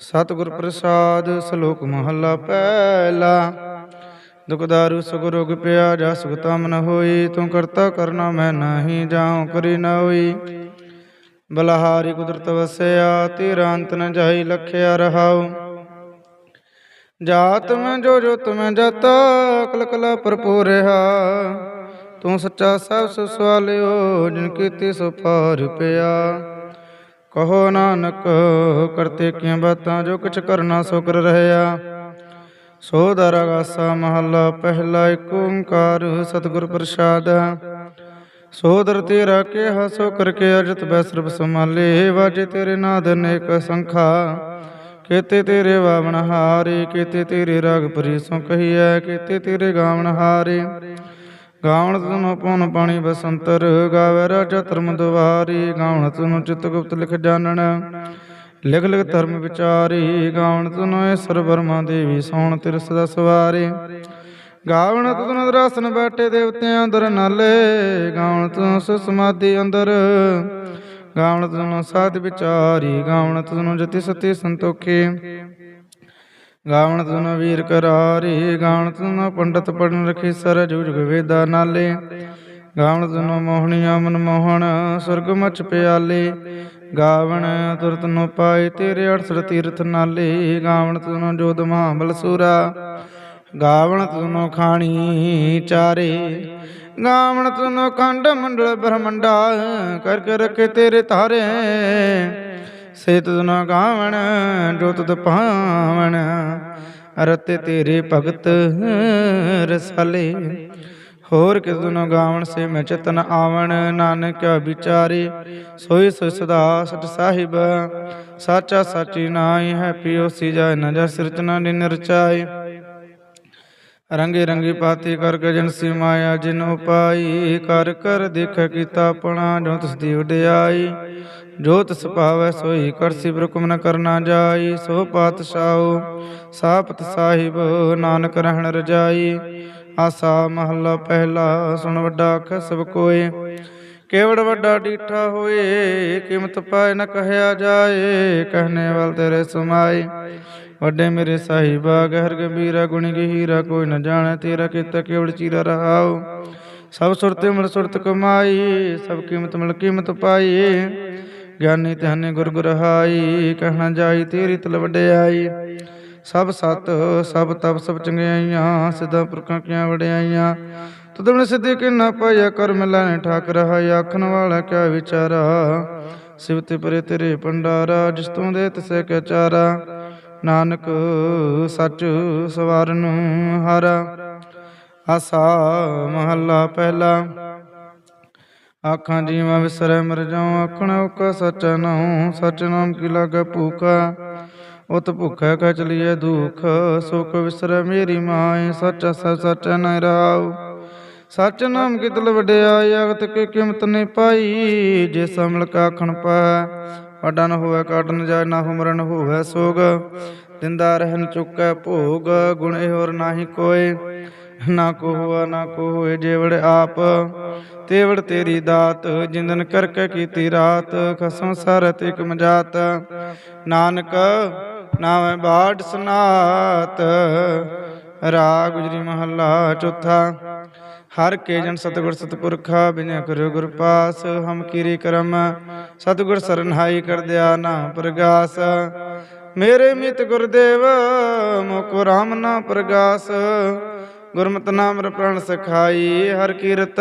ਸਤਿਗੁਰ ਪ੍ਰਸਾਦ ਸ਼ਲੋਕ ਮਹੱਲਾ ਪਹਿਲਾ। ਦੁਖਦਾਰੂ ਸੁਖ ਰੋਗ ਪਿਆ ਜਾ ਸੁਖ ਨ ਹੋਈ, ਤੂੰ ਕਰਤਾ ਕਰਨਾ ਮੈਂ ਨਹੀਂ ਜਾਉ, ਕਰੀ ਨ ਹੋਈ। ਬਲਹਾਰੀ ਕੁਦਰਤ ਵਸਿਆ ਤੇਰਾ ਅੰਤ ਨ ਜਾਈ ਲਖਿਆ ਰਹਾਉ। ਜਾਤ ਮੈਂ ਜੋ ਜੋਤ ਮੈਂ ਜਾਤਾ ਕਲ ਕਲਾ ਭਰਪੂਰ ਰਹਾ। ਤੂੰ ਸੱਚਾ ਸਭ ਸੁ ਸਵਾਲਿਓ, ਜਿਨ ਕੀਤੀ ਸੋ ਪਾਰ ਪਿਆ। ਕਹੋ ਨਾਨਕ, ਕਰਤੇ ਕੀਆਂ ਬਾਤਾਂ ਜੋ ਕੁਛ ਕਰਨਾ ਸੁਕਰ ਕਰ ਰਹਿਆ। ਸੋ ਦਰਗਾਸਾ ਮਹੱਲਾ, ਪਹਿਲਾ ਏਕ ਓੰਕਾਰ ਸਤਿਗੁਰ ਪ੍ਰਸਾਦ। ਸੋ ਤੇਰਾ ਕਿਹਾ, ਸੋ ਕਰਕੇ ਅਜਤ ਬੈ ਸਰਬ ਸਮਾਲੇ ਵਾਜੇ ਤੇਰੇ ਨਾਦ ਅਨੇਕ ਸੰਖਾ, ਕੀਤੇ ਤੇਰੇ ਵਾਵਣ ਹਾਰੇ, ਕੀਤੇ ਤੇਰੇ ਰਾਗ ਪਰੀ ਸੋ ਕਹੀਐ, ਕੀਤੇ ਤੇਰੇ ਗਾਵਣ ਹਾਰੇ। ਗਾਵਣ ਤੁਨੋ ਪੁਨ ਪਾਣੀ ਬਸੰਤਰ, ਗਾਵੇ ਰਾਜਾ ਧਰਮ ਦੁਆਰੀ, ਗਾਵਣ ਤੁਨੋ ਚਿਤ ਗੁਪਤ ਲਿਖ ਜਾਣਨ। ਲਿਖ ਲਿਖ ਧਰਮ ਵਿਚਾਰੀ, ਗਾਵਣ ਤੁਨੋ ਈਸ਼ਰ ਬਰਮਾ ਦੇਵੀ, ਸੋਣ ਤਿਰ ਸਦਾ ਸਵਾਰੇ। ਗਾਵਣ ਤੁਨ ਦਰਾਸਨ ਬੈਠੇ ਦੇਵਤਿਆਂ ਅੰਦਰ ਨਾਲੇ, ਗਾਵਣ ਤੁਨ ਸੁ ਸਮਾਧੀ ਅੰਦਰ। ਗਾਵਣ ਤੁਨ ਸਾਧ ਵਿਚਾਰੀ, ਗਾਵਣ ਤੁਨ ਜਤੀ ਸਤੀ ਸੰਤੋਖੇ। ਗਾਵਣ ਤੁਨ ਵੀਰ ਕਰਾਰੀ ਗਾਵਣ ਤੁਨ ਪੰਡਤ ਪੜਨ ਰਖੀ ਸਰ ਜੁਗ ਵੇਦਾ ਨਾਲੇ। ਗਾਵਣ ਤੁਨ ਮੋਹਣੀਆਂ ਮਨ ਮੋਹਣ, ਸੁਰਗ ਮਚ ਪਿਆਲੇ। ਗਾਵਣ ਤੁਰਤ ਨੂੰ ਪਾਏ ਤੇਰੇ 68 ਤੀਰਥ ਨਾਲੇ। ਗਾਵਣ ਤੁਨ ਜੋਧ ਮਹਾਬਲ ਸੂਰਾ। ਗਾਵਣ ਤੁਨੋ ਖਾਣੀ ਚਾਰੇ। ਗਾਵਣ ਤੁਨੋ ਖੰਡ ਮੰਡਲ ਬ੍ਰਹਮੰਡਾ, ਕਰ ਕਰ ਰਖੇ ਤੇਰੇ ਧਾਰੇ ਸੇ ਤੁਨੋ ਗਾਵਣ ਜੋ ਤੁਧ ਪਾਵਣ। ਰਤੇ ਤੇਰੇ ਭਗਤ ਰਸਾਲੇ। ਹੋਰ ਕਿਸ ਨੂੰ ਗਾਵਣ, ਸੇ ਮੈਂ ਚਤਨ ਆਵਣ। ਨਾਨਕ ਵਿਚਾਰੇ ਸੋਈ ਸੋ ਸਦਾ ਸਚ ਸਾਹਿਬ। ਸਾਚਾ ਸਾਚੀ ਨਾਈ ਹੈ ਪਿਓ ਸੀ ਜਾਇ ਨ ਜਾ ਸਿਰਜਣਾ ਨਿ ਨਿਰਚਾਏ ਰੰਗੇ ਰੰਗੀ ਪਾਤੀ ਕਰ ਗਜਨ ਸੀ ਮਾਇਆ, ਜਿਨ ਉਪਾਈ। ਕਰ ਕਰ ਦੇਖ ਕੀਤਾ ਆਪਣਾ, ਜੋ ਤਿਸ ਦੀ ਉਡਿਆਈ। ਜੋ ਤਿਸ ਭਾਵੈ ਸੋਈ ਕਰਸੀ ਬ੍ਰਕਮ ਨ ਕਰਨਾ ਜਾਈ, ਸੋ ਪਾਤਸ਼ਾਹੋ ਸਾਪਤ ਸਾਹਿਬ ਨਾਨਕ ਰਹਿਣ ਰਜਾਈ, ਆਸਾ ਮਹੱਲਾ ਪਹਿਲਾ ਸੁਣ ਵੱਡਾ ਆਖ ਸਭ ਕੋਏ। ਕੇਵੜ ਵੱਡਾ ਡੀਠਾ ਹੋਏ, ਕੀਮਤ ਪਾਏ ਨ ਕਹਿਆ ਜਾਏ, ਕਹਨੇ ਵਾਲ ਤੇਰੇ ਸਮਾਏ। ਵੱਡੇ ਮੇਰੇ ਸਾਹਿਬਾ, ਗਹਿਰ ਗੰਭੀਰਾ, ਗੁਣੀ ਗਹੀਰਾ, ਕੋਈ ਨ ਜਾਣੈ ਤੇਰਾ ਕੀਤਾ ਕੇਵੜ ਚੀਰਾ ਰਹਾਓ ਸਭ ਸੁਰਤੇ ਮਿਲ ਸੁਰਤ ਕਮਾਈ, ਸਭ ਕੀਮਤ ਮਿਲ ਕੀਮਤ ਪਾਈ। ਗਿਆਨੀ ਧਿਆਨੀ ਗੁਰ ਗੁਰ ਹਾਈ ਕਹਿਣਾ ਜਾਈ ਤੇਰੀ ਤਲ ਵਡਿਆਈ ਸਭ ਸਤ, ਸਭ ਤਪ, ਸਭ ਚੰਗਿਆਈਆਂ, ਸਿੱਧਾ ਪੁਰਖਾਂ ਕੀਆਂ ਵਡਿਆਈਆਂ। ਤੁਦਣ ਸਿੱਧੇ ਕਿ ਨਾ ਪਾਇਆ ਕਰ ਮਿਲਾਣੇ ਠਾਕ ਰਹਾ ਆਖਣ ਵਾਲਾ ਕਿਆ ਵਿਚਾਰਾ। ਸਿਵਤੇ ਪਰੇ ਤੇਰੇ ਭੰਡਾਰਾ, ਜਿਸ ਤੋਂ ਦੇ ਤਸੇ ਕੈ ਚਾਰਾ। ਨਾਨਕ ਸੱਚ ਸਵਾਰਨ ਹਾਰਾ। ਆਸਾ ਮਹੱਲਾ ਪਹਿਲਾ। ਆਖਾਂ ਜੀਵਾਂ ਵਿਸਰੈ ਮਰ ਜਾਉ, ਆਖਣ ਓਕਾ ਸਚ ਨਾਉ, ਸਚ ਨਾਮ ਕੀ ਲਾਗੈ ਭੂਖਾ? ਉਤ ਭੁਖੈ ਕੈ ਚਲੀਐ ਦੁਖ, ਸੁਖ ਵਿਸਰੈ ਮੇਰੀ ਮਾਏ ਸੱਚ ਸਚ ਸਚ ਨ ਰਾਉ। ਸਚ ਨਾਮ ਕੀ ਵਡਿਆਈ ਅਗਤ ਕੀ ਕੀਮਤ ਨੇ ਪਾਈ ਜੇ ਸਮਲ ਕਾ ਆਖਣ ਪੈ ਵੱਡਾ ਨ ਹੋਵੇ ਕਾਟ ਨ ਨਾ ਹੁਮਰਨ ਹੋਵੇ ਸੋਗ। ਦਿੰਦਾ ਰਹਿਨ ਚੁੱਕੈ ਭੋਗ, ਗੁਣ ਹੋਰ ਨਾਹੀ ਕੋਏ। ਨਾ ਕੋ ਹੁਆ, ਨਾ ਕੋ ਹੋਏ ਜੇਵੜ ਆਪ। ਤੇਵੜ ਤੇਰੀ ਦਾਤ, ਜਿੰਦਨ ਕਰਕੇ ਕੀਤੀ ਰਾਤ, ਖਸਮ ਸਰਤ ਇਕ ਮਜਾਤ। ਨਾਨਕ ਨਾਵੇਂ ਬਾੜ ਸੁਨਾਤ, ਰਾਗ ਗੁਜਰੀ ਮਹੱਲਾ ਚੌਥਾ। ਹਰ ਕੇ ਜਨ ਸਤਿਗੁਰ ਸਤਿਪੁਰਖਾ, ਬਿਨਿ ਕਰਿਓ ਗੁਰ ਪਾਸ, ਹਮ ਕੀਰੇ ਕਰਮ, ਸਤਿਗੁਰ ਸਰਨਹਾਈ ਕਰ ਦਿਆ ਨਾ ਪ੍ਰਗਾਸ। ਮੇਰੇ ਮਿਤ ਗੁਰਦੇਵ ਮੋਕੋ ਰਾਮ ਨਾ ਪ੍ਰਗਾਸ। ਗੁਰਮਤਿ ਨਾਮ ਰ ਪ੍ਰਣ ਸਖਾਈ, ਹਰ ਕੀਰਤ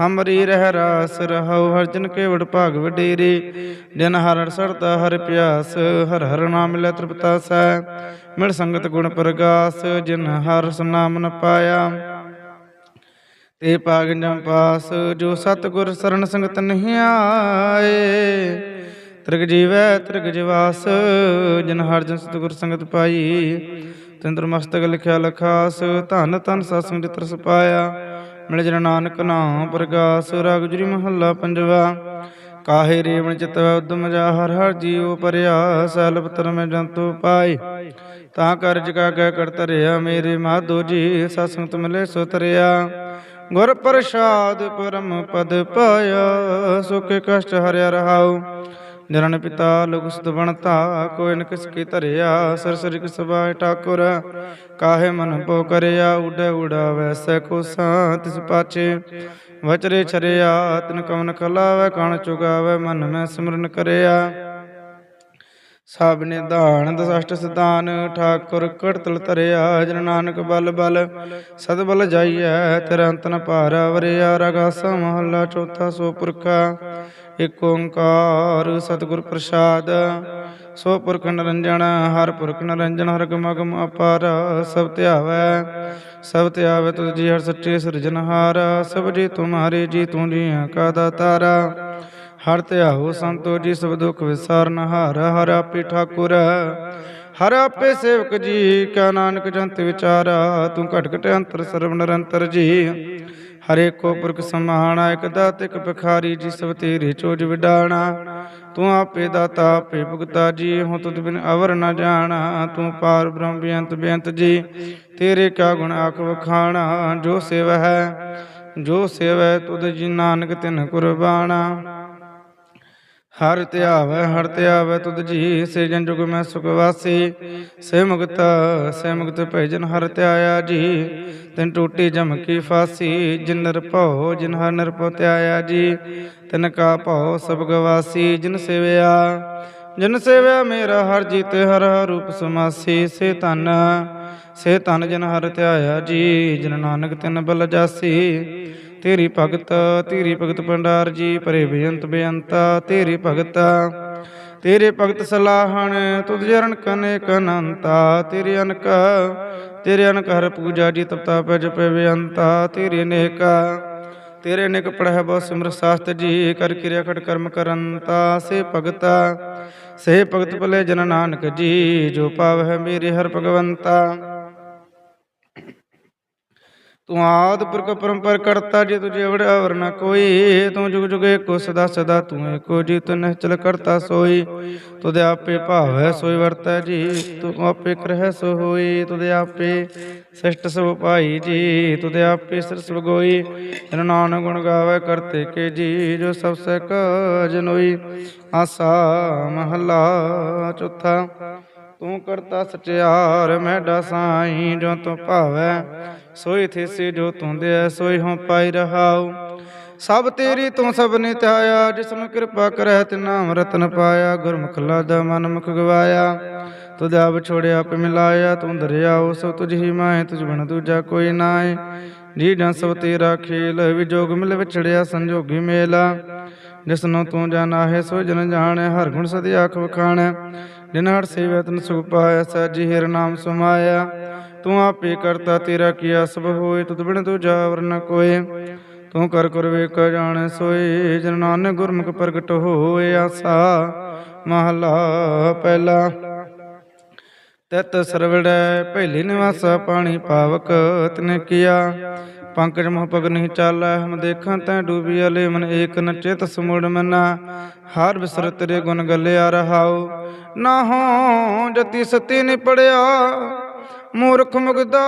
ਹਮਰੀ ਰਹਿ ਰਾਸ, ਰਹਉ ਹਰ ਜਨ ਕੇਵੜ ਭਾਗ ਵਡੇਰੇ। ਜਨ ਹਰਣ ਸ਼ਰਦਾ ਹਰ ਪਿਆਸ, ਹਰ ਹਰ ਨਾਮ ਲੈ ਤ੍ਰਿਪਤਾ ਸੈ। ਮਿਲ ਸੰਗਤ ਗੁਣ ਪ੍ਰਗਾਸ, ਜਿਨ ਹਰ ਸੁਨਾਮ ਨ ਪਾਇਆ। ਤੇ ਪਾਗ ਜਮ ਪਾਸ, ਜੋ ਸਤਿਗੁਰ ਸਰਨ ਸੰਗਤ ਨਹੀਂ ਆਏ। ਤ੍ਰਿਗ ਜੀਵੈ, ਤ੍ਰਿਗ ਜਿਵਾਸ, ਜਿਨ ਹਰ ਜਨ ਸਤਿਗੁਰ ਸੰਗਤ ਪਾਈ। ਤੰਦਰ ਮਸਤਕ ਲਿਖਿਆ ਲਖਾਸ, ਧਨ ਧਨ ਸਤਸੰਗ ਜਿਤਰ ਸਪਾਇਆ ਮਿਲ ਜਨ ਨਾਨਕ ਨਾਮ ਪ੍ਰਗਾਸ, ਰਾਗ ਮਹੱਲਾ ਪੰਜਵਾ। ਕਾਹੇ ਰੇਵਣ ਚਿਤ ਉਦਮ ਜਾ, ਹਰ ਹਰ ਜੀਉ ਪਰਿਆ ਸੈਲਬ ਧਰਮ ਜੰਤੂ ਪਾਈ ਤਾਂ ਕਰ ਜਗਾ ਕੈ ਕਰ ਤਰਿਆ ਮੇਰੇ ਮਾਧੋ ਜੀ ਸਤਸੰਗਤ ਮਿਲੇ ਸੋ ਤਰਿਆ ਗੁਰ ਪ੍ਰਸਾਦ ਪਰਮ ਪਦ ਪਾਇਆ, ਸੁਖ ਕਸ਼ਟ ਹਰਿਆ ਰਹਾਉ। ਜਨਨ ਪਿਤਾ ਲੋਕ ਸੁਤ ਬਣਤਾ, ਕੋਈ ਨ ਕਿਸ ਕੀ ਧਰਿਆ ਸਰਸਰਿ ਕਿਸ ਠਾਕੁਰ। ਕਾਹੇ ਮਨ ਪੋ ਕਰਿਆ, ਉਡੈ ਉਡਾਵੈ ਸੈ ਕੋ ਤਿਸ ਪਾਛੇ ਵਚਰੇ ਛਰਿਆ, ਤਨ ਕਵਨ ਖਲਾਵੈ, ਕਣ ਚੁਗਾਵੈ, ਮਨ ਮੈਂ ਸਿਮਰਨ ਕਰਿਆ। ਸਭ ਨਿਧਾਨ ਦਸਸ਼ਟ ਸਦਾਨ ਠਾਕੁਰ ਕੜਤਲ ਧਰਿਆ ਜਨ ਨਾਨਕ ਬਲ ਬਲ। ਸਦ ਬਲ ਜਾਈਐ ਤੇਰਾ ਅੰਤ ਨ ਭਾਰਾ ਵਰਿਆ ਰਗਾਸਾ ਮਹੱਲਾ ਚੌਥਾ ਸੋ ਪੁਰਖਾ। ਇਕ ਓੰਕਾਰ ਸਤਿਗੁਰ ਪ੍ਰਸਾਦ ਸੋ ਪੁਰਖ ਨਿਰੰਜਨ ਹਰ ਪੁਰਖ ਨਿਰੰਜਨ ਹਰ ਗਮ ਗਮ ਅਪਾਰ ਸਭ ਧਿਆਵੈ ਸਭ ਧਿਆਵੈ ਤੁਧ ਜੀ ਹਰ ਸੱਚੇ ਸਿਰਜਨਹਾਰ ਸਭ ਜੀ ਤੁਮਾਰੇ ਜੀ ਤੂੰ ਜੀਆਂ ਕਾ ਦਾਤਾਰਾ। ਹਰ ਧਿਆਓ ਸੰਤੋ ਜੀ, ਸਭ ਦੁਖ ਵਿਸਾਰਨ, ਹਾਰ ਹਰ ਆਪੇ ਠਾਕੁਰ। ਹਰ ਆਪੇ ਸੇਵਕ ਜੀ ਕਾ ਨਾਨਕ ਜੰਤ ਵਿਚਾਰਾ। ਤੂੰ ਘਟ ਘਟ ਅੰਤਰ ਸਰਵ ਨਿਰੰਤਰ ਜੀ। ਹਰੇ ਕੋ ਪੁਰਖ ਸਮਾਣਾ ਇਕ ਦਾਤ, ਇਕ ਭਿਖਾਰੀ ਜੀ, ਸਭ ਤੇਰੇ ਚੋਜ ਵਿਡਾਣਾ। ਤੂੰ ਆਪੇ ਦਾਤਾ, ਆਪੇ ਭੁਗਤਾ ਜੀ, ਹਉ ਤੁਧ ਬਿਨ ਅਵਰ ਨ ਜਾਣਾ। ਤੂੰ ਪਾਰ ਬ੍ਰਹਮ ਬੇਅੰਤ ਬੇਅੰਤ ਜੀ, ਤੇਰੇ ਕਾ ਗੁਣ ਆਖ ਵਖਾਣਾ। ਜੋ ਸੇਵ ਹੈ ਜੋ ਸੇਵੈ ਤੁਧ ਜੀ ਨਾਨਕ ਤਿਨ ਕੁਰਬਾਨਾ ਹਰ ਧਿਆਵੈ ਹਰ ਧਿਆਵੈ ਤੁਧ ਜੀ ਸੇ ਜਨ ਜੁਗ ਮੈਂ ਸੁਖ ਵਾਸੀ। ਸੇ ਮੁਕਤ ਸੇ ਮੁਕਤ ਭੈਜਨ ਹਰ ਧਿਆਇਆ ਜੀ, ਤਿਨ ਟੂਟੀ ਜਮ ਕੀ ਫਾਸੀ। ਜਿਨ ਨਿਰਭਉ ਜਿਨ ਹਰ ਨਿਰਭਉ ਧਿਆਇਆ ਜੀ, ਤਿਨ ਕਾ ਭਉ ਸਭ ਗਵਾਸੀ। ਜਿਨ ਸੇਵਿਆ ਜਿਨ ਸੇਵਿਆ ਮੇਰਾ ਹਰ ਜੀਤ ਹਰ ਹਰ ਰੂਪ ਸਮਾਸੀ। ਸੇ ਧਨ ਸੇ ਧਨ ਜਿਨ ਹਰ ਧਿਆਇਆ ਜੀ, ਜਿਨ ਨਾਨਕ ਤਿਨ ਬਲ ਜਾਸੀ। ਤੇਰੀ ਭਗਤ ਤੇਰੀ ਭਗਤ ਭੰਡਾਰ ਜੀ, ਪਰੇ ਬੇਅੰਤ ਬੇਅੰਤਾ, ਤੇਰੀ ਭਗਤ, ਤੇਰੇ ਭਗਤ ਸਲਾਹਣ, ਤੁਧ ਜਰਨ ਕਨੇ ਕਨੰਤਾ, ਤੇਰੇ ਅਨਕ ਤੇਰੇ ਅਨਕ ਹਰ ਪੂਜਾ ਜੀ ਤਪਤਾ ਪੈ ਜਪੇ ਬੇਅੰਤਾ, ਤੇਰੇ ਅਨੇਕ ਤੇਰੇ ਅਨੇਕ ਪੜਹਿ ਬਹੁ ਸਿਮਰ ਸਾਸਤ ਜੀ, ਕਰ ਕਿਰਿਆ ਖਟ ਕਰਮ ਕਰੰਤਾ, ਸੇ ਭਗਤਾ, ਸੇ ਭਗਤ ਭਲੇ ਜਨ ਨਾਨਕ ਜੀ, ਜੋ ਪਾਵਹਿ ਮੇਰੇ ਹਰ ਭਗਵੰਤਾ। ਤੂੰ ਆਦ ਪੁਰਖ ਪਰੰਪਰ ਕਰਤਾ, ਜੇ ਤੁਝੇ ਅਵੜ ਅਵਰ ਨ ਕੋਈ। ਤੂੰ ਜੁਗ ਜੁਗ ਏਕੋ ਸਦਾ ਸਦਾ, ਤੂੰ ਏਕੋ ਜੀ ਤੂੰ ਨਿਹਚਲ ਕਰਤਾ ਸੋਈ। ਤੁਦੇ ਆਪੇ ਭਾਵੈ ਸੋਈ ਵਰਤੈ ਜੀ, ਤੂੰ ਆਪੇ ਕਰਹਿ ਸੋ ਹੋਈ ਤੁਦੇ ਆਪੇ ਸਿਸ਼ਟ ਸਭ ਭਾਈ ਜੀ ਤੁਦੇ ਆਪੇ ਸਿਰ ਸਭ ਗੋਈ। ਨਾਨਕ ਗੁਣ ਗਾਵੇ ਕਰਤੇ ਕੇ ਜੀ, ਜੋ ਸਭ ਸਕ ਜਨੋਈ ਆਸਾ ਮਹਲਾ ਚੌਥਾ, ਤੂੰ ਕਰਤਾ ਸਚਿਆਰ ਮੈਡਾ ਸਾਈ ਜੋ ਤੂੰ ਭਾਵੈ ਸੋਈ ਥੇਸੇ ਜੋ ਤੂੰ ਦੇ ਸੋਈ ਹਉ ਪਾਈ ਰਹਾਉ। ਸਭ ਤੇਰੀ ਤੂੰ ਸਭ ਨੇ ਧਿਆਇਆ ਜਿਸ ਨੂੰ ਕਿਰਪਾ ਕਰੈ ਤੇ ਰਤਨ ਪਾਇਆ। ਗੁਰਮੁਖ ਲਾਦਾ ਮਨ ਮੁਖ ਗਵਾਇਆ, ਤੁਧ ਆਪ ਆਪ ਮਿਲਾਇਆ। ਤੂੰ ਦਰਿਆਉ ਸਭ ਤੁਝ ਹੀ ਮਾਏ, ਤੁਝ ਬਣ ਦੂਜਾ ਕੋਈ ਨਾਏ। ਜੀ ਜਾਂ ਸਭ ਤੇਰਾ ਖੇਲ ਵਿਜੋਗ ਮਿਲ ਵਿਛੜਿਆ ਸੰਜੋਗੀ ਮੇਲਾ। ਜਿਸਨੂੰ ਤੂੰ ਜਾਣਾ ਹੈ, ਸੋ ਜਨ ਜਾਣੈ, ਹਰ ਗੁਣ ਸਦੀ ਆਖ ਵਖਾਣੈ। ਜਿਨ ਹਰ ਸੇਵੈ, ਤਨ ਸੁਖ ਪਾਇਆ ਸਾਜੀ ਹਿਰ ਨਾਮ ਸੁਮਾਇਆ। ਤੂੰ ਆਪੇ ਕਰਤਾ, ਤੇਰਾ ਕੀਆ ਸਭ ਹੋਏ ਤੁਧ ਬਿਨ ਤੂੰ ਜਾਵਰ ਨ ਕੋਏ। ਤੂੰ ਕਰ ਕਰ ਵੇਖ ਜਾਣੈ ਸੋਏ, ਜਨ ਨਾਨਕ ਗੁਰਮੁਖ ਪ੍ਰਗਟ ਹੋਏ ਆਸਾ। ਮਹਲਾ ਪਹਿਲਾ। ਤਤ ਸਰਵੜੈ ਪਹਿਲੀ ਨਿਵਾਸਾ ਪਾਣੀ ਪਾਵਕ, ਤਨੇ ਕੀਆ। ਪੰਕਜ ਮੋਹ ਪਗ ਨਹੀਂ ਚਾਲੈ, ਹਮ ਦੇਖਾਂ ਤੈ ਡੂਬੀ ਅਲੇ ਮਨ ਏਕ ਨ ਚਿਤ ਸਮੁੜ ਮਨਾ। ਹਰ ਬਿਸਰ ਤੇਰੇ ਗੁਣ ਗੱਲਿਆ ਰਹਾਉ। ਨਾ ਹੋ ਜਤੀ ਸਤੀ ਨੀ ਪੜਿਆ ਮੂਰਖ ਮੁਗਦਾ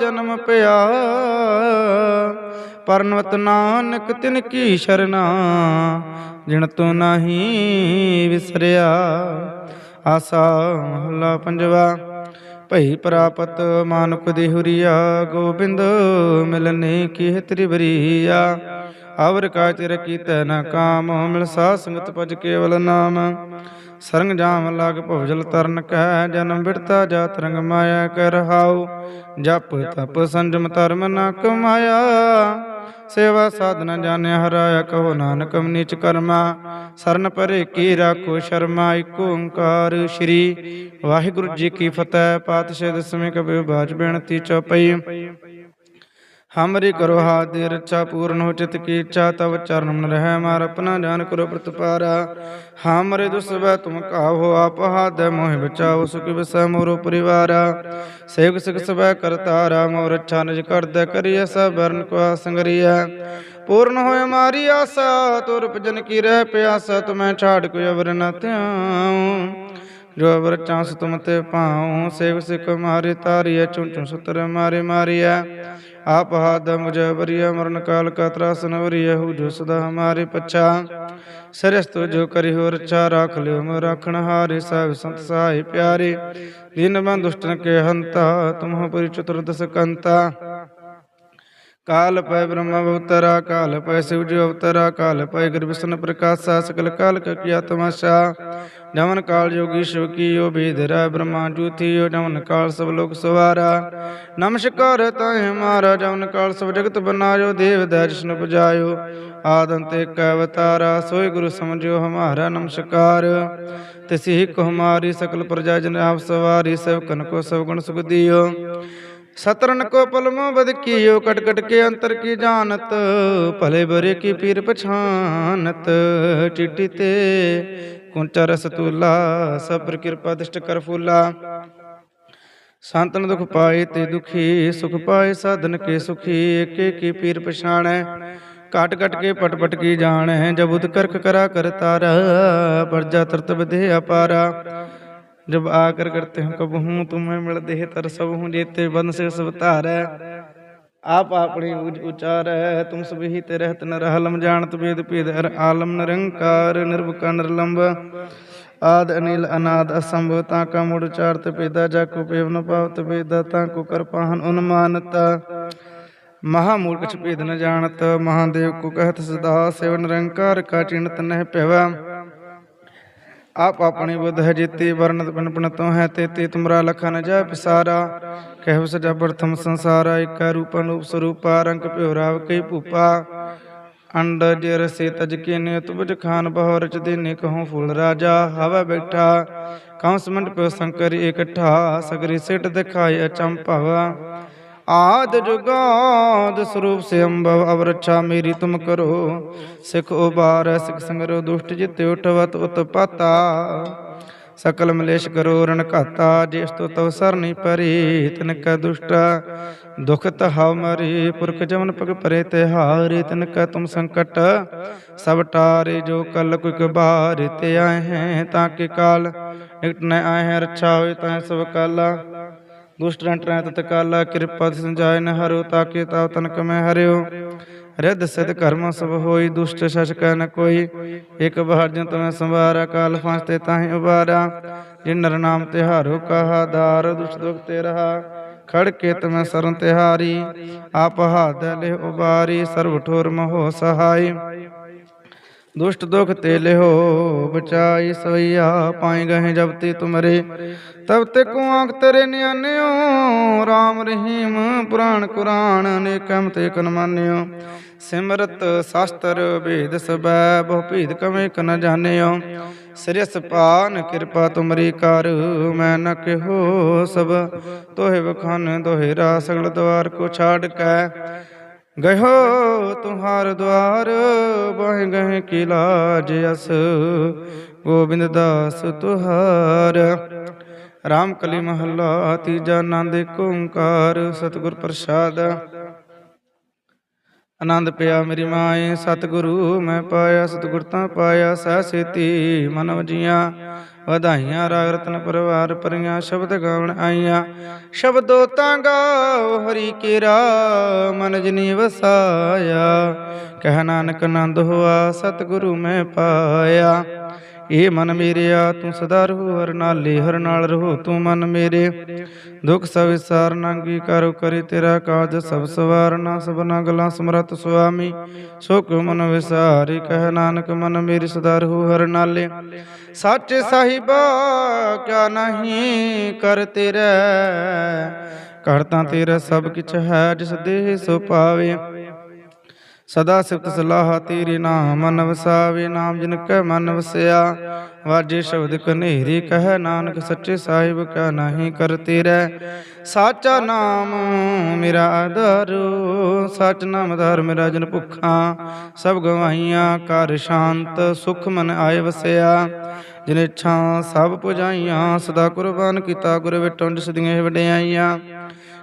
ਜਨਮ ਪਿਆ। ਪਰਨਵਤ ਨਾਨਕ ਤਿਨ ਕੀ ਸ਼ਰਨਾ ਜਿਣ ਤੂੰ ਨਹੀਂ ਵਿਸਰਿਆ। ਆਸਾ ਮਹਲਾ ਪੰਜਵਾ, ਭਈ ਪ੍ਰਾਪਤ ਮਾਨੁਕ ਦੀ ਹੁਰੀਆ, ਗੋਬਿੰਦ ਮਿਲਨੇ ਕੀ ਤ੍ਰਿਵਰੀਆ ਅਵਰ ਕਾ ਚਿਰ ਕੀਤੈ ਨ ਕਾਮ ਮਿਲ ਸਾ ਸੰਗਤ ਭਜ ਕੇਵਲ ਨਾਮ। ਸਰੰਗ ਜਾਮ ਲਗ ਭਵਜਲ ਤਰਨ ਕੈ, ਜਨਮ ਬਿੜਤਾ ਜਾਤ ਰੰਗ ਮਾਇਆ ਕਰ ਹਾਉ। ਜਪ ਤਪ ਸੰਜਮ ਧਰਮ ਨ ਕਮਾਇਆ। ਸੇਵਾ ਸਾਧਨਾ ਜਾਣਿਆ ਹਰਾਇਆ, ਕਹੋ ਨਾਨਕ ਨੀਚ ਕਰਮਾ। ਸਰਨ ਪਰੇ ਕੀ ਰਾਖੋ ਸ਼ਰਮਾ ਏਕ ਓੰਕਾਰ ਸ਼੍ਰੀ। ਵਾਹਿਗੁਰੂ ਜੀ ਕੀ ਫਤਿਹ, ਪਾਤਸ਼ਾਹ ਦਸਵੇਂ ਕਬਿ ਬਾਜ ਬੇਨਤੀ ਚਉਪਈ ਹਮਰੀ ਕਰੋ ਹਾਥ ਦੀ ਰੱਛਾ, ਪੂਰਨ ਹੋ ਚਿਤ ਕੀ ਇੱਛਾ, ਤਵ ਚਰਨ ਰਹਿ ਮਾਰ, ਆਪਣਾ ਜਾਨ ਕਰੋ ਪ੍ਰਤਪਾਰਾ। ਹਮਰੇ ਦੁਸਬੈ ਤੁਮ ਕਾਹੋ ਆਪ ਹਾਥ ਮੋਹਿ ਬਚਾਓ, ਸੁਖ ਵਿਸੈ ਮੋਰੋ ਪਰਿਵਾਰਾ। ਸੇਵਕ ਸਿਖ ਸਬੈ ਕਰਤਾਰਾ ਮੋਰ ਰੱਛਾ ਨਿਜ ਕਰਦੈ ਕਰੀਐ, ਸਭ ਬਰਨ ਕੋ ਸੰਗਰੀਐ। ਪੂਰਨ ਹੋਏ ਮਾਰੀ ਆਸਾ, ਤੁਰ ਭਜਨ ਕੀ ਰਹਿ ਪਿਆਸਾ, ਤੁਮੈ ਛਾੜ ਕੋਈ ਅਵਰ ਨ ਧਿਆਉ। ਜੋ ਅਵਰ ਚਾਂਸ ਤੁਮ ਤੇ ਪਾਉ ਸੇਵ ਸਿਖ ਮਾਰੇ ਤਾਰੀਐ ਚੁੰ ਚੁੰ ਸੁਤਰ ਮਾਰੇ ਮਾਰੀਐ। ਆਪ ਹਾਦਮ ਜਬਰੀ ਅਮਰਨ ਕਾਲ ਕਾ ਤਰਾਸਨ ਵਰੀਹੂ ਜੋ ਸਦਾ ਹਮਾਰੇ ਪਛਾ। ਸਰਸ ਤੋ ਜੋ ਕਰੀ ਹੋ ਰਚਾ ਰਾਖ ਲਿਓ ਮ ਰਾਖਣ ਹਾਰੇ ਸਭ ਸੰਤ ਸਹਾਈ ਪਿਆਰੇ। ਦਿਨ ਬੰਦ ਦੁਸ਼ਟਨ ਕੇ ਹੰਤਾ, ਤੁਮਹ ਪਰਿਚਤੁਰ ਦਸਕੰਤਾ। ਕਾਲ ਪੈ ਬ੍ਰਹਮ ਅਵਤਾਰਾ, ਕਾਲ ਪੈ ਸਿਵ ਜੀ ਅਵਤਾਰਾ, ਕਾਲ ਪੈ ਗੁਰ ਵਿਸ਼ਨ ਪ੍ਰਕਾਸ਼ਾ, ਸਕਲ ਕਾਲ ਕੀ ਆਤਮਾਸ਼ਾ ਨਵਨ ਕਾਲ ਜੋਗੀ ਸ਼ਿਵ ਕੀਓ ਬੇਦਰਾ ਬ੍ਰਹਮਾ ਜੂਥੀਓ ਨਵਨ ਕਾਲ ਸਭ ਲੋਕ ਸਵਾਰਾ। ਨਮਸਕਾਰ ਤਾਹਿ ਹਮਾਰਾ ਜਮਨ ਕਾਲ ਸਭ ਜਗਤ ਬਨਾਇਓ, ਦੇਵ ਦਰਸ਼ਨ ਪੁਜਾਇਓ। ਆਦਮ ਤੇ ਕੈ ਅਵਤਾਰਾ, ਸੋਈ ਗੁਰੂ ਸਮਝਿਓ ਹਮਾਰਾ ਨਮਸਕਾਰ। ਤਿਸਹੀ ਕੋ ਹਮਾਰੀ ਸਕਲ ਪ੍ਰਜਾ ਜਨ ਆਪ ਸਵਾਰੀ, ਸਭ ਕਨ ਕੋ ਸਭ ਗੁਣ ਸੁਖ ਦਿਓ। ਸਤਰਨ ਕੋ ਪਲਮੋ ਬਦ ਕੀਓ ਕਟਕਟ ਕੇ ਅੰਤਰ ਕੀ ਜਾਣਤ, ਭਲੇ ਬਰੇ ਕੀ ਪੀਰ ਪਛਾਨਤ। ਚਿੱਟੀ ਤੇ ਕੁੰਟਾ ਰਸਤੂਲਾ ਸਬਰ ਕਿਰਪਾ ਦਿਸ਼ਟ ਕਰ ਫੂਲਾ। ਸੰਤਨ ਦੁਖ ਪਾਏ ਤੇ ਦੁਖੀ, ਸੁਖ ਪਾਏ ਸਾਧਨ ਕੇ ਸੁਖੀ, ਏਕੇ ਕੀ ਪੀਰ ਪਛਾਣੈ। ਕਾਟ ਕਟ ਕੇ ਪਟ ਪਟ ਕੀ ਜਾਣੈ, ਜਬ ਉਦ ਕਰਖ ਕਰਾ ਕਰਤਾਰ ਪ੍ਰਜਾ ਤਰਤ ਬਧੇ ਅਪਾਰਾ। जब आकर करते हैं कब हूँ तुम्हें मिलते है तर सब हूँ जेते बंद से सब तारै आप अपनी उच- उचार है तुम सब ही ते रहत न रहलम जानत वेद भेद अर आलम निरंकार निर्भका निर्लंब आद अनिल अनाद असंभव ताका मुड़ उचारत पेदा जाको पेव न पावत वेदा ताको कर पाहन उन्मानता महामूल कछ भेद न जानत महादेव को कहत सदा सेव निरंकार का चिन्हत नह पेवा ਆਪ ਆਪਣੀ ਬੁੱਧ ਹੈ ਜੀਤੀ, ਵਰਨਤ ਪਿਨ ਪਿਨ ਹੈ ਤੇ ਤੇ ਤੁਮਰਾ ਲਖਨ ਜੈ ਪਿਸਾਰਾ। ਕਹਿ ਸਜਾ ਪ੍ਰਥਮ ਸੰਸਾਰਾ, ਇਕ ਰੂਪ ਸਰੂਪਾ, ਰੰਗ ਪਿਓ ਰਾਵ ਕਈ ਭੂਪਾ। ਅੰਡ ਜਰ ਸੇ ਤਜ ਕੇ ਤੁਬਜ ਖਾਨ ਬਹੁ ਰਚ ਦੇਨੇ ਕਹੂੰ ਫੂਲ ਰਾਜਾ, ਹਵਾ ਬੈਠਾ। ਕੰਸ ਮੰਡ ਪਿਓ ਸੰਕਰ ਇਕੱਠਾ ਸਗਰੀ ਸਿਟ ਦਿਖਾਏ ਅਚੰਭਵਾ आद जुगाद स्वरूप से अम्भव अब रक्षा मेरी तुम करो सिख उबार सिख संगरो दुष्ट जित उठवत उत्पाता सकल मलेश करो रण घाता जेस तो तव सरनी परी तिनका दुष्ट दुख तहाव मरी पुरख जमन पग परे तिहारे तिनका तुम संकट सब टारे जो कल कुक बार ते आए हैं ताके काल निकट न आए हैं रक्षा होए तय सब काला ਦੁਸ਼ਟ ਰੰਟਰਾਂ ਤਤ ਕਾਲਾ ਕਿਰਪਾ ਸੰਜਾਇ ਨ ਹਰੋ ਤਾਕੇ ਤਾਵ ਤਨਕ ਮੈਂ ਹਰਿਓ। ਰਿੱਧ ਸਿਧ ਕਰਮ ਸਭ ਹੋਈ, ਦੁਸ਼ਟ ਸ਼ਸ਼ਕ ਨ ਕੋਈ। ਇਕ ਬਾਹਰ ਤਮੈ ਸੰਵਾਰਾ ਕਾਲ ਫਾਂਸਤੇ ਤਾਹੀ ਉਬਾਰਾ। ਜਿਨ ਨਰ ਨਾਮ ਤਿਹਾਰੋ, ਕਹਾ ਦਾਰ, ਦੁਸ਼ਟ ਦੁਖ ਤੇ ਰਹਾ। ਖੜ ਕੇ ਤਮੈ ਸਰਨ ਤਿਹਾਰੀ, ਆਪ ਹਾਦ ਲੈ ਉਬਾਰੀ, ਸਰਬ ਠੋਰ ਮਹੋ ਸਹਾਈ। ਦੁਸ਼ਟ ਦੁਖ ਤੇ ਲਿਹੋ, ਬਚਾਈ ਸਵਈਆ ਪਾਈ ਗਏ ਜਬਤੀ ਤੁਮਰੇ। ਤਬ ਤੇ ਕੋ ਆਂਖ ਤੇਰੇ ਨਿਆਨਿਓ RAM ਰਹੀਮ ਪੁਰਾਣ ਕੁਰਾਨ ਨੇਕਮ ਤੇ ਕਨ ਮੰਨਿਓ। ਸਿਮਰਤ ਸ਼ਾਸਤਰ ਵੇਦ ਸਬੈ, ਬਹੁ ਭੀਦ ਕਵੇਂ ਕਨ ਜਾਣਿਓ। ਸਿਰਸ ਪਾਨ ਕਿਰਪਾ ਤੁਮਰੀ ਕਰ, ਮੈਂ ਨ ਕਿਹੋ ਸਭ। ਤੋਹਿ ਵਖਨ ਦੋਹਿ ਰਾ ਸਗਲ ਦਵਾਰ ਕੋ ਛਾੜ ਕੈ। ਗਇਓ ਤੁਹਾਰ ਦਵਾਰ ਬਹਿ ਗਏ ਕੀ ਲਾਜ ਅਸ। ਗੋਬਿੰਦ ਦਾਸ ਤੁਹਾਰ ਰਾਮ ਕਲੀ ਮਹੱਲਾ, ਤੀਜਾ ਆਨੰਦ ਏਕ ਓੰਕਾਰ, ਸਤਿਗੁਰ ਪ੍ਰਸਾਦ। ਆਨੰਦ ਪਿਆ ਮੇਰੀ ਮਾਏ, ਸਤਿਗੁਰੂ ਮੈਂ ਪਾਇਆ, ਸਤਿਗੁਰ ਤਾਂ ਪਾਇਆ, ਸਹਿ ਸੇਤੀ ਮਨਵ ਜੀਆਂ। ਵਧਾਈਆਂ ਰਾਗ ਰਤਨ ਪਰਵਾਰ ਪਰੀਆਂ, ਸ਼ਬਦ ਗਾਵਣ ਆਈਆਂ। ਸ਼ਬਦੋ ਤਾਂ ਗਾਓ ਹਰੀ ਕੇਰਾ, ਮਨ ਜਨੀ ਵਸਾਇਆ। ਕਹਿ ਨਾਨਕ ਆਨੰਦ ਹੋਆ, ਸਤਿਗੁਰੂ ਮੈਂ ਪਾਇਆ। ਇਹ ਮਨ ਮੇਰਿਆ ਤੂੰ ਸਦਾ ਰਹੋ, ਹਰ ਨਾਲੇ ਹਰ ਨਾਲ ਰਹੋ, ਤੂੰ ਮਨ ਮੇਰੇ। ਦੁਖ ਸਭ ਵਿਸਾਰ ਨਾਂਗੀ ਕਰੋ ਕਰੀ ਤੇਰਾ ਕਾਜ, ਸਭ ਸਵਾਰਨਾ ਸਭਨਾ ਗਲਾਂ ਸਮਰਤ ਸੁਆਮੀ। ਸੋ ਕਿਉ ਮਨ ਵਿਸਾਰੀ, ਕਹਿ ਨਾਨਕ ਮਨ ਮੇਰੀ ਸਦਾ ਰਹੋ, ਹਰ ਨਾਲੇ। ਸੱਚ ਸਾਹਿਬਾ ਕਿਆ ਨਹੀਂ ਕਰ ਤੇਰਾ ਕਰਤਾ ਤੇਰਾ ਸਭ ਕਿਛ ਹੈ ਜਿਸ ਦੇਹ ਸੋ ਪਾਵੇ ਸਦਾ ਸਿਫਤ ਸਲਾਹ ਤੇਰੇ ਨਾਮ ਮਨ ਵਸਾਵੇ ਨਾਮ, ਜਿਨ ਕੈ ਮਨ ਵਸਿਆ। ਵਾਜੇ ਸ਼ਬਦ ਕਨੇਰੀ ਕਹਿ ਨਾਨਕ, ਸੱਚੇ ਸਾਹਿਬ ਕਾ ਨਹੀਂ ਕਰ ਤੇਰਾ। ਸਾਚਾ ਨਾਮ ਮੇਰਾ ਆਧਾਰੋ ਸਚ ਨਾਮ ਆਧਾਰ ਮੇਰਾ ਜਨ ਭੁੱਖਾ। ਸਭ ਗਵਾਈਆਂ ਕਰ ਸ਼ਾਂਤ, ਸੁਖ ਮਨ ਆਏ ਵਸਿਆ। ਜਿਨ ਸਭ ਪੁਜਾਈਆਂ, ਸਦਾ ਕੁਰਬਾਨ ਕੀਤਾ, ਗੁਰ ਵਿਟੋਂ ਜਿਸ ਦੀਆਂ ਵਡਿਆਈਆਂ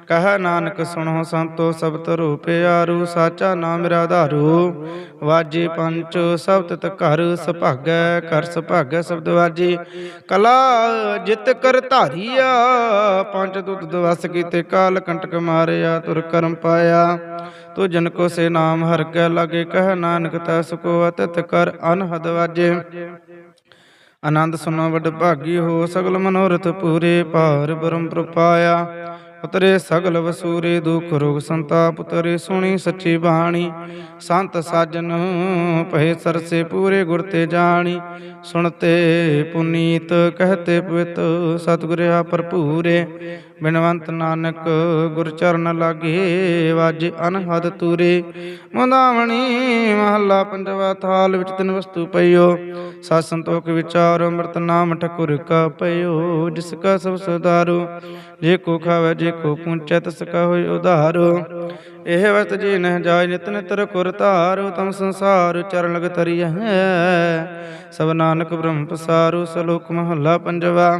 ਕਹ ਨਾਨਕ, ਸੁਣੋ ਸੰਤੋ ਸਬਤ ਰੂਪਿਆਰੂ ਸਾਚਾ ਨਾਮ ਮੇਰਾ ਆਧਾਰੂ ਵਾਜੇ ਪੰਚ ਸਬਤ ਤ ਘਰ ਸੁਭਾਗੈ ਕਰ ਸੁਭਾਗੈ ਸ਼ਬਦ ਵਾਜੇ। ਕਲਾ ਜਿਤ ਕਰ ਧਾਰੀਆ, ਪੰਜ ਦੁੱਤ ਦਵਸ ਕੀਤੇ ਕਾਲ, ਕੰਟਕ ਮਾਰਿਆ, ਤੁਰ ਕਰਮ ਪਾਇਆ। ਤੋ ਜਨ ਕੋ ਸੇ ਨਾਮ ਹਰ ਕੈ ਲਾਗੇ, ਕਹ ਨਾਨਕ ਤਾ ਸਕੋ ਅਤਿਤ ਕਰ ਅਨਹਦ ਵਾਜੇ। ਆਨੰਦ ਸੁਨੋ ਵਡ ਭਾਗੀ ਹੋ ਸਗਲ ਮਨੋਰਥ ਪੂਰੇ ਭਾਰ ਬ੍ਰਹਮ ਪ੍ਰਪਾਇਆ। ਉਤਰੇ ਸਗਲ ਵਸੂਰੇ ਦੁਖ ਰੋਗ ਸੰਤਾਪ, ਉਤਰੇ ਸੁਣੀ ਸੱਚੀ ਬਾਣੀ। ਸੰਤ ਸਾਜਨ ਭਏ ਸਰਸੇ ਪੂਰੇ ਗੁਰ ਤੇ ਜਾਣੀ। ਸੁਣਤੇ ਪੁਨੀਤ, ਕਹਤੇ ਪਵਿੱਤ ਸਤਿਗੁਰਿਆ ਭਰਪੂਰੇ। ਬਿਨਵੰਤ ਨਾਨਕ ਗੁਰ ਚਰਨ ਲਾਗੇ ਵਾਜੇ ਅਨਹਦ ਤੂਰੇ। ਮੁੰਦਾਵਣੀ ਮਹੱਲਾ ਪੰਜਵਾ ਥਾਲ ਵਿੱਚ ਤਿੰਨ ਵਸਤੂ ਪਈਓ। ਸਤ ਸੰਤੋਖ ਵਿਚਾਰ, ਅੰਮ੍ਰਿਤ ਨਾਮ ਠਕੁਰ ਕਾ ਪਈਓ ਜਿਸ ਕਾ ਸਭ ਸੁਧਾਰੋ। ਜੇ ਕੋ ਖਾਵੇ, ਜੇ ਕੋ ਪੁੰਚੈ, ਤਸ ਕਾ ਹੋਇ ਉਧਾਰੋ। ਇਹ ਵਸਤ ਜੀ ਨਹਿ ਜਾਇ ਨਿਤ ਨਿਤਰ ਕੁਰ ਧਾਰੋ, ਤਮ ਸੰਸਾਰ ਚਰਨ ਲਗ ਤਰੀਐ ਸਭ ਨਾਨਕ ਬ੍ਰਹਮ ਪਸਾਰੋ, ਸਲੋਕ ਮਹੱਲਾ ਪੰਜਵਾ।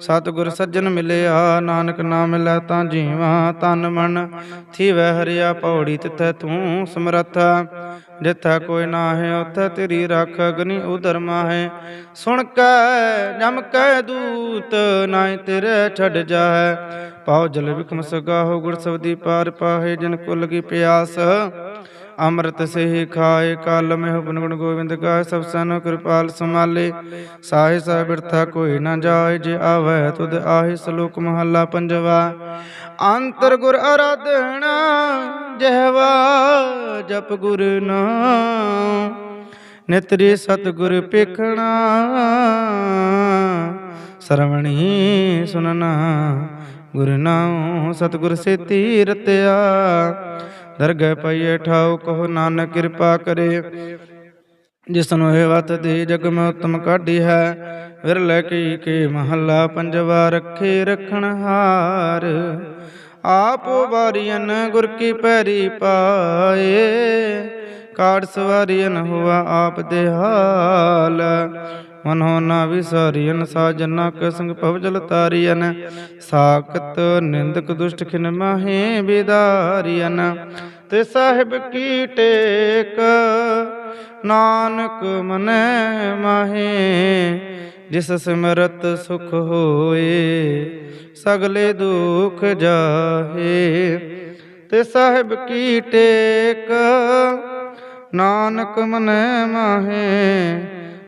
ਸਤਿਗੁਰ ਸੱਜਣ ਮਿਲਿਆ, ਨਾਨਕ ਨਾਮ ਮਿਲੈ ਤਾਂ ਜੀਵਾ ਤਨ ਮਨ। ਥੀਵੈ ਹਰਿਆ ਪੌੜੀ ਤਿਥੈ ਤੂੰ ਸਮਰੱਥ। ਜਿਥੈ ਕੋਈ ਨਾਹੀ, ਉਥੈ ਤੇਰੀ ਰੱਖ ਅਗਨੀ ਉਧਰ ਮਾਹੇ। ਸੁਣ ਕੈ, ਜਮ ਕੈ ਦੂਤ, ਨਾਹੀ ਤੇਰੇ ਛੱਡ ਜਾਹੈ। ਪਾਉ ਜਲ ਵਿਖਮ ਸਗਾਹੋ ਗੁਰ ਸਬਦੀ ਪਾਰ ਪਾਹੇ, ਜਿਨ ਕੋ ਲਗੀ ਪਿਆਸ। ਅੰਮ੍ਰਿਤ ਸੇਹਿ ਖਾਏ, ਕਾਲ ਮਹਿ ਗੁਣ ਗੁਣ ਗੋਬਿੰਦ ਗਾਏ, ਸਭ ਸਨ ਕਿਰਪਾਲ ਸਮਾਲੇ ਸਾਹਿ ਸਾਹਿਬ ਬਿਰਥਾ ਕੋਈ ਨਾ ਜਾਏ, ਜੇ ਆਵੈ ਤੁਧ ਆਹੀ, ਸ਼ਲੋਕ ਮਹੱਲਾ ਪੰਜਵਾ। ਅੰਤਰ ਗੁਰ ਅਰਾਧਣਾ ਜਹਵਾ ਜਪ ਗੁਰ ਨਾਮ ਨਿਤਰੀ ਸਤਿਗੁਰ ਪੇਖਣਾ ਸਰਵਣੀ ਸੁਨਣਾ ਗੁਰ ਨਾਮ ਸਤਿਗੁਰ ਸੇਤੀ ਰਤਿਆ। ਦਰਗਹਿ ਪਈਏ ਠਾਉ ਕਹੋ ਨਾਨਕ ਕਿਰਪਾ ਕਰੇ। ਜਿਸਨੂੰ ਇਹ ਵਤ ਦੇ ਜਗ ਮੈਂ ਉਤਮ ਕਾਢੀ ਹੈ ਵਿਰਲੇ ਕੀ ਕੇ ਮਹੱਲਾ ਪੰਜਵਾ ਰੱਖੇ ਰਖਣ ਹਾਰ। ਆਪ ਵਾਰੀਨ ਗੁਰ ਕੀ ਪੈਰੀ ਪਾਏ ਕਾੜ ਸਵਾਰੀਨ ਹੁਆ ਆਪ ਦੇ ਹਾਲ। ਮਨੋ ਨਾ ਵਿਸਾਰੀਨ ਸਾਜਨਾ ਕ ਸੰਗ ਭਵ ਜਲ ਤਾਰੀਨ ਸਾਖਤ ਨਿੰਦਕ ਦੁਸ਼ਟ ਖਿਨ ਮਾਹੇ ਬਿਦਾਰੀਨ ਤੇ ਸਾਹਿਬ ਕੀ ਟੇਕ, ਨਾਨਕ ਮਨੈ ਮਾਹੇ। ਜਿਸ ਸਿਮਰਤ ਸੁਖ ਹੋਏ, ਸਗਲੇ ਦੁਖ ਜਾਹੇ। ਤੇ ਸਾਹਿਬ ਕੀ ਟੇਕ, ਨਾਨਕ ਮਨੈ ਮਾਹੇ।